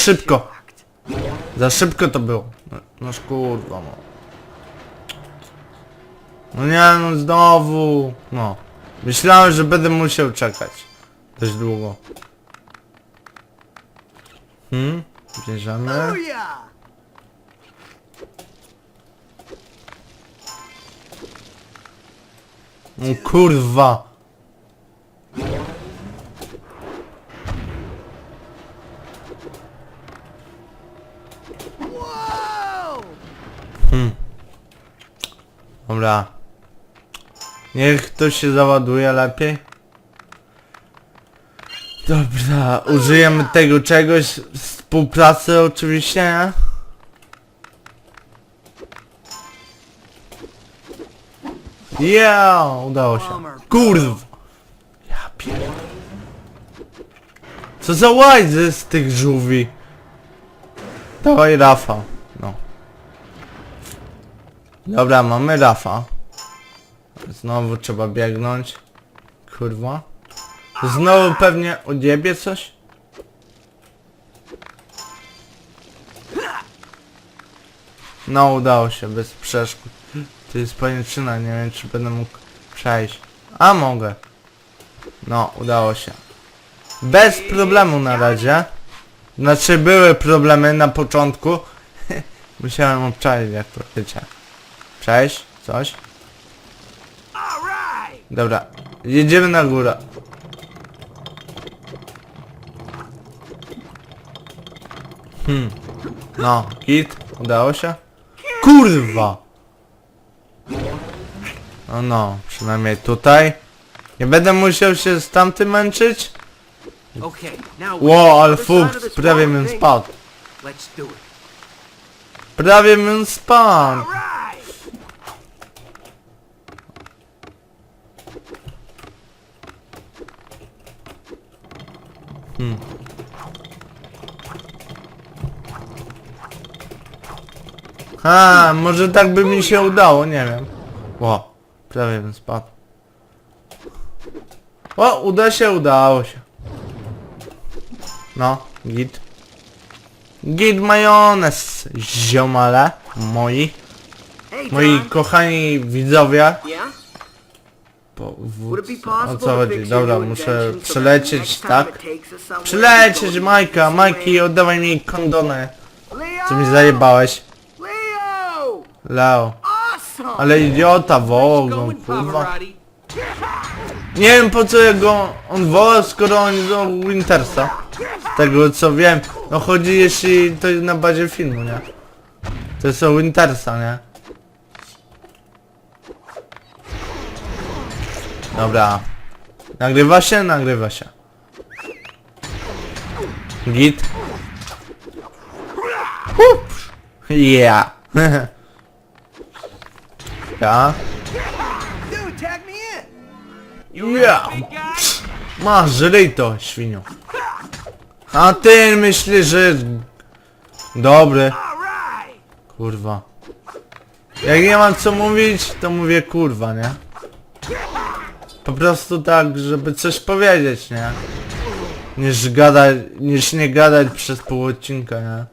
szybko. Za szybko to było. No, no kurwa no. No nie no znowu. No. Myślałem, że będę musiał czekać. Dość długo. Hmm? Bierzemy. O kurwa. Dobra. Niech ktoś się załaduje lepiej. Dobra, użyjemy tego czegoś, współpracy oczywiście, nie? Yeah, udało się. Kurw! Ja pierdolę. Co za łajzy z tych żółwi? Dawaj Rafa. Dobra, mamy Rafa. Znowu trzeba biegnąć. Kurwa. Znowu pewnie odjebie coś? No udało się, bez przeszkód. To jest pajęczyna, nie wiem czy będę mógł przejść. A mogę. No, udało się. Bez problemu na razie. Znaczy były problemy na początku. Musiałem obczaić jak to wiecie. Przejść? Coś? Dobra, jedziemy na górę. Hmm. No, kit, udało się? Kurwa! No no, przynajmniej tutaj. Nie będę musiał się z tamtym męczyć? Ło, ale this prawie bym spadł. Prawie bym spadł. All right! A, może tak by mi się udało, nie wiem. Ło, prawie bym spadł. O, uda się, udało się. No, git. Git majonez, ziomale, moi. Moi kochani widzowie. Yeah? Po, w, Would it be o co chodzi? Dobra, muszę przelecieć, tak? Przelecieć, Majka, Majki, oddawaj mi kondony. Leo! Co mi zajebałeś? Leo! Leo. Awesome! Ale idiota wołał go, Going kurwa. Nie wiem po co ja go on woła, skoro on do Wintersa. Z tego co wiem. No chodzi jeśli to jest na bazie filmu, nie? To jest o Wintersa, nie? Dobra. Nagrywa się? Nagrywa się. Git. Hup. Yeah. ja. Yeah. Masz, żyj to, świnio. A ty myślisz, że dobry. Kurwa. Jak nie mam co mówić, to mówię kurwa, nie? Po prostu tak, żeby coś powiedzieć, nie? Niż gadać, niż nie gadać przez pół odcinka, nie?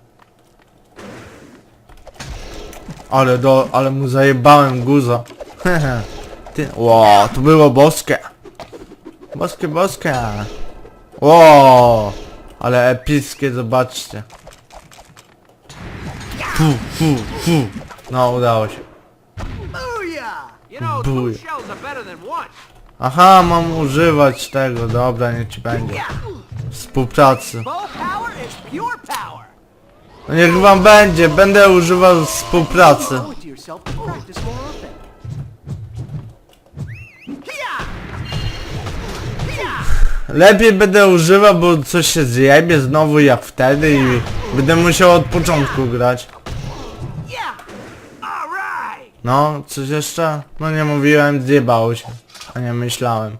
Ale do, ale mu zajebałem guza. Ty, ło, to było boskie. Boskie, boskie. Ło, ale epickie, zobaczcie. Fu, fu, fu. No, udało się. Booyah! Aha, mam używać tego, dobra, nie ci będzie. Współpracy. No niech wam będzie, będę używał współpracy. Lepiej będę używał, bo coś się zjebie znowu jak wtedy i będę musiał od początku grać. No, coś jeszcze? No nie mówiłem, zjebało się. A nie myślałem.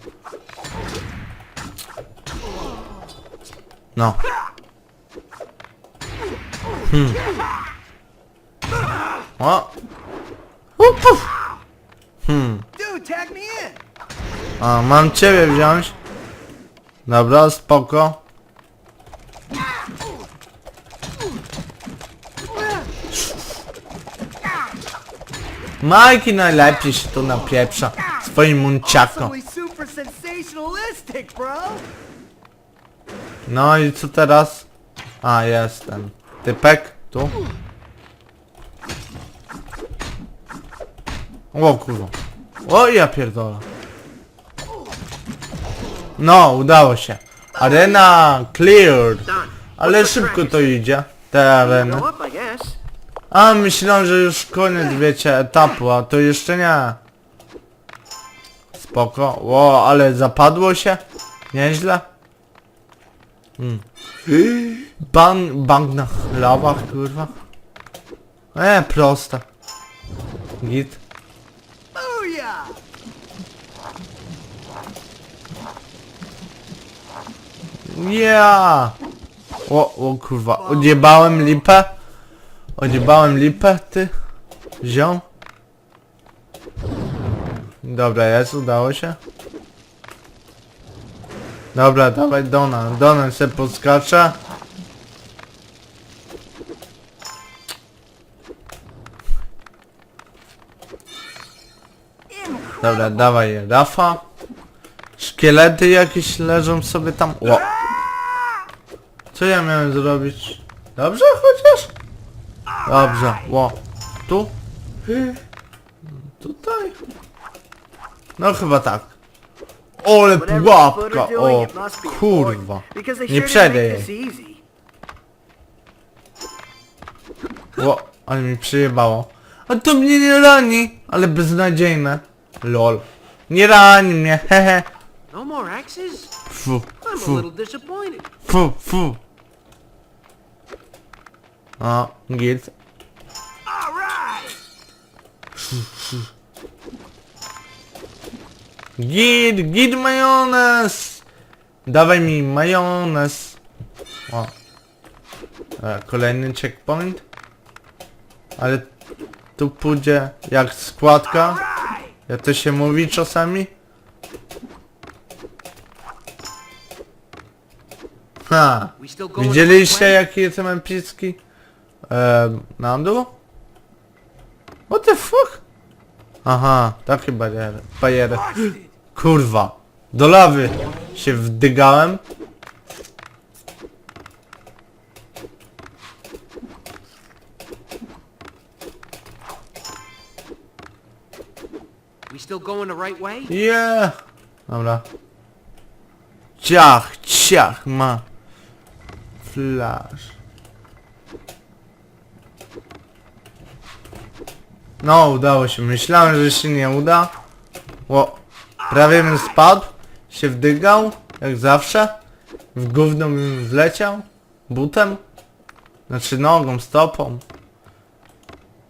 No. Hmm. O! Up, up. Hmm. A, mam ciebie wziąć. Dobra, spoko. Majki najlepiej się tu napieprza swoim bro. No i co teraz? A, jest ten typek, tu. O kurwa. O ja pierdolę. No, udało się. Arena cleared. Ale szybko to idzie. Te areny. A, myślałem, że już koniec, wiecie, etapu, a to jeszcze nie. Spoko. Ło, ale zapadło się? Nieźle. Hmm. Bang, bang na lawach, kurwa. E, proste. Git. Yeah! O, o kurwa, odjebałem lipę. Odjebałem lipę, ty. Ziom. Dobra, jest, udało się. Dobra, dawaj Dona. Dona se podskacze. Dobra, dawaj Rafa. Szkielety jakieś leżą sobie tam. O. Co ja miałem zrobić? Dobrze chociaż? Dobrze, ło. Tu? No chyba tak. Ole pułapka, o kurwa. Nie przejdę jej. Ło, ale mi przyjebało. A to mnie nie rani, ale beznadziejne. Lol. Nie rani mnie, hehe. No more axes? Fu, a fu, fu, fu. O, git. Git, git majonez! Dawaj mi majonez. O. E, kolejny checkpoint. Ale tu pójdzie jak składka. Jak to się mówi czasami. Ha! Widzieliście the right way? jaki jestem epicki? Eee, na dół? What the fuck? Aha, takie bariery. Bariery. Kurwa. Do lawy się wdygałem. We still going the right way? Yeah. Dobra. Ciach, ciach ma. Flash. No, udało się. Myślałem, że się nie uda. Ło. Prawie bym spadł. Się wdygał. Jak zawsze. W gówno bym wleciał. Butem. Znaczy nogą, stopą.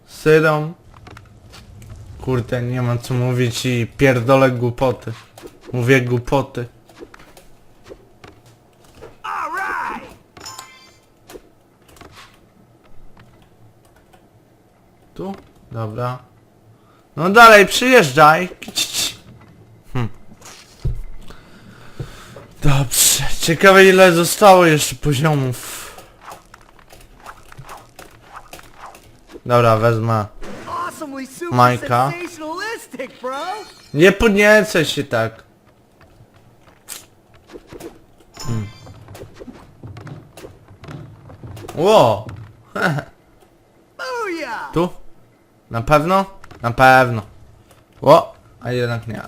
Syrą. Kurde, nie mam co mówić i pierdolę głupoty. Mówię głupoty. Tu? Dobra. No dalej, przyjeżdżaj. Hm. Dobrze. Ciekawe ile zostało jeszcze poziomów. Dobra, wezmę. Majka. Nie podniecę się tak. Hmm. Ło! Tu? Na pewno? Na pewno. Ło! A jednak nie.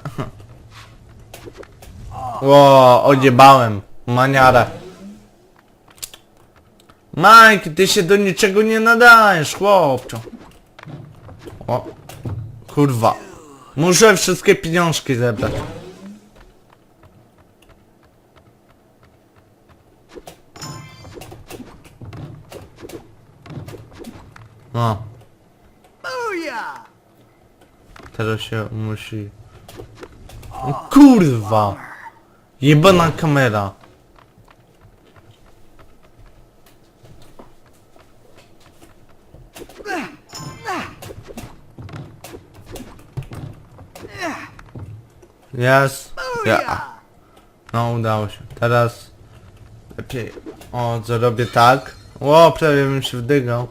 Ło! Odjebałem. Maniarę. Mike, ty się do niczego nie nadajesz, chłopcze. O. Kurwa. Muszę wszystkie pieniążki zebrać. O. Booyah! Teraz się musi... Kurwa! Jebana kamera. Jest. Ja. Booyah! No udało się. Teraz lepiej. O, zrobię tak. Ło, prawie bym się wdygał.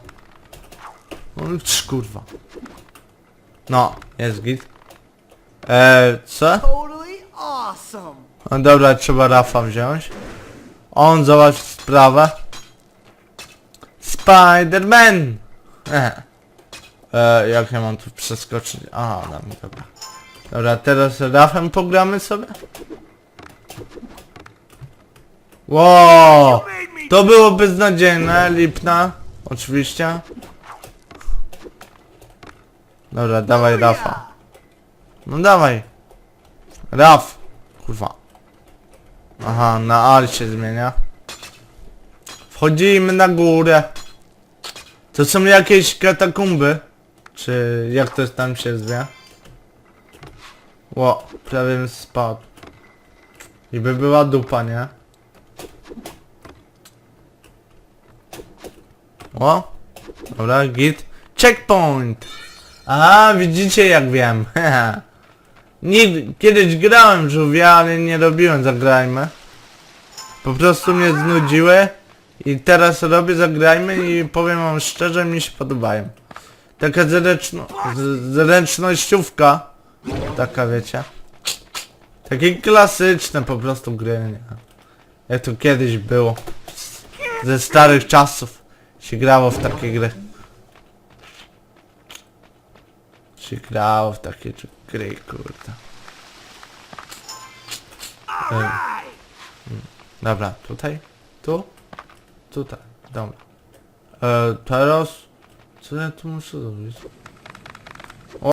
O, trz, kurwa. No, jest git. Eee, co? No dobra, trzeba Rafa wziąć. On załatwi sprawę. Spider-Man! E. E, jak ja mam tu przeskoczyć? Aha, dam, dobra. Dobra, teraz Rafem pogramy sobie? Wow! To było beznadziejne, lipna. Oczywiście. Dobra, dawaj Rafa. No dawaj. Raf. Kurwa. Aha, na Al się zmienia. Wchodzimy na górę. To są jakieś katakumby? Czy jak to tam się zwie? Ło, prawie bym spadł. I by była dupa, nie? O, dobra, git. Checkpoint! A, widzicie jak wiem. Nigdy, kiedyś grałem w żółwie, ale nie robiłem zagrajmy. Po prostu mnie znudziły i teraz robię zagrajmy i powiem wam szczerze, mi się podobają. Taka zręczno, zręcznościówka. Taka wiecie. Takie klasyczne po prostu gry? Jak to kiedyś było. Ze starych czasów się grało w takie gry. Się grało w takie gry, kurde. Alright. Dobra, tutaj? Tu? Tutaj, dobra. E, teraz... Co ja tu muszę zrobić?